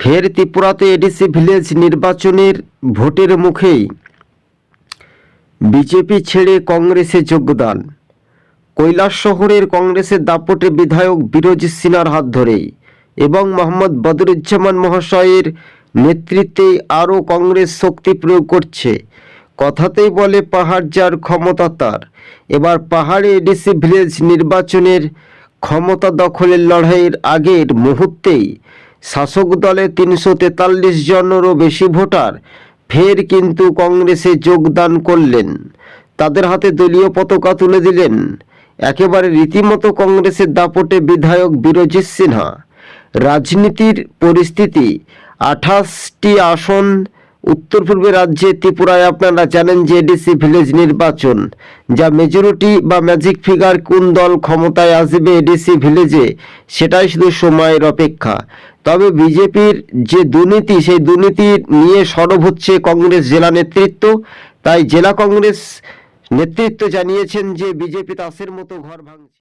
ফের ত্রিপুরাতে ADC village নির্বাচনের ভোটের মুখেই বিজেপি ছেড়ে কংগ্রেসে যোগদান। কৈলাস শহরের কংগ্রেসের দাপটে বিধায়ক বিরোজিৎ সিনহার হাত ধরেই এবং মোহাম্মদ বদরুজ্জামান মহাশয়ের নেতৃত্বে আরও কংগ্রেস শক্তি প্রয়োগ করছে। কথাতেই বলে পাহাড় যার ক্ষমতা তার। এবার পাহাড়ে এডিসি ভিলেজ নির্বাচনের ক্ষমতা দখলের লড়াইয়ের আগের মুহূর্তেই শাসক দলে তিনশো তেতাল্লিশ জনেরও বেশি ভোটার ফের কিন্তু কংগ্রেসে যোগদান করলেন। তাদের হাতে দলীয় পতাকা তুলে দিলেন। একেবারে রীতিমতো কংগ্রেসের দাপটে বিধায়ক বিরজিৎ সিনহা। রাজনীতির পরিস্থিতি, আঠাশটি আসন উত্তর পূর্বে রাজ্যে ত্রিপুরায় আপনারা জানেন যে এডিসি ভিলেজ নির্বাচন, যা মেজরিটি বা ম্যাজিক ফিগার কোন দল ক্ষমতায় আসবে এডিসি ভিলেজে সেটাই শুধু সময়ের অপেক্ষা। তবে বিজেপির যে দুর্নীতি, সেই দুর্নীতি নিয়ে সরব হচ্ছে কংগ্রেস জেলা নেতৃত্ব। তাই জেলা কংগ্রেস নেতৃত্ব জানিয়েছেন যে বিজেপি তাসের মতো ঘর ভাঙছে।